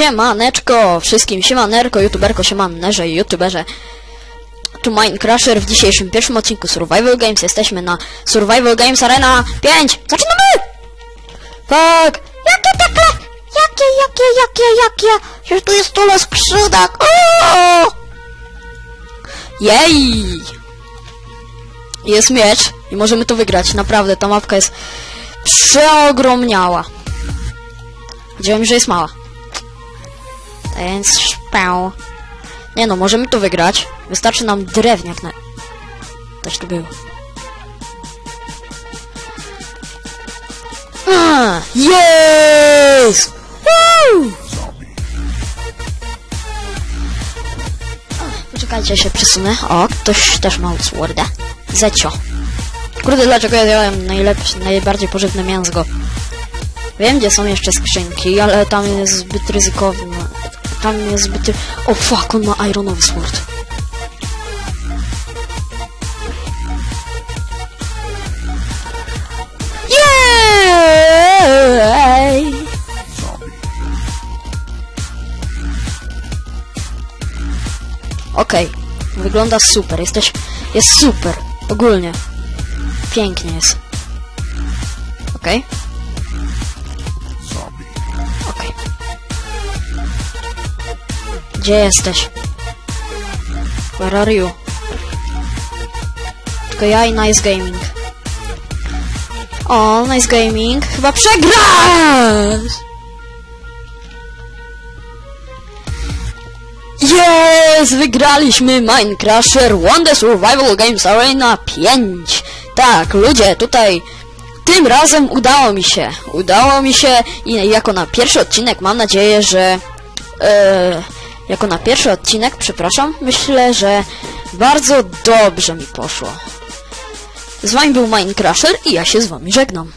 Siemaneczko wszystkim, siemanerko, youtuberko, siemanerze i youtuberze. Tu Minecrasher w dzisiejszym pierwszym odcinku Survival Games. Jesteśmy na Survival Games Arena 5. Zaczynamy! Tak! Jakie takie? Jakie, jakie, jakie, jakie? Że tu jest tyle skrzydak! O! Jej! Jest miecz i możemy to wygrać. Naprawdę, ta mapka jest przeogromniała. Mi, że jest mała. Więc szpę. Nie no, możemy to wygrać. Wystarczy nam drewniak na... Też tu było. A, Jest! Woo! Poczekajcie, się przesunę. O, ktoś też ma Sworda. Zecio. Kurde, dlaczego ja miałem najlepsze, najbardziej pożywne mięsko? Wiem, gdzie są jeszcze skrzynki, ale tam jest zbyt ryzykowne. Tam jest zbyt... O fuck, on ma ironowy sword. Jej! Okej, wygląda super, jesteś... jest super, ogólnie. Pięknie jest. Okej. Okej. Gdzie jesteś? Where are you? Tylko ja i Nice Gaming. O, Nice Gaming. Chyba przegrasz! Jest! Wygraliśmy Minecrasher One Survival Games Arena 5! Tak, ludzie, tutaj tym razem udało mi się. Udało mi się i jako na pierwszy odcinek mam nadzieję, że... E, jako na pierwszy odcinek, przepraszam, myślę, że bardzo dobrze mi poszło. Z wami był Minecrasher i ja się z wami żegnam.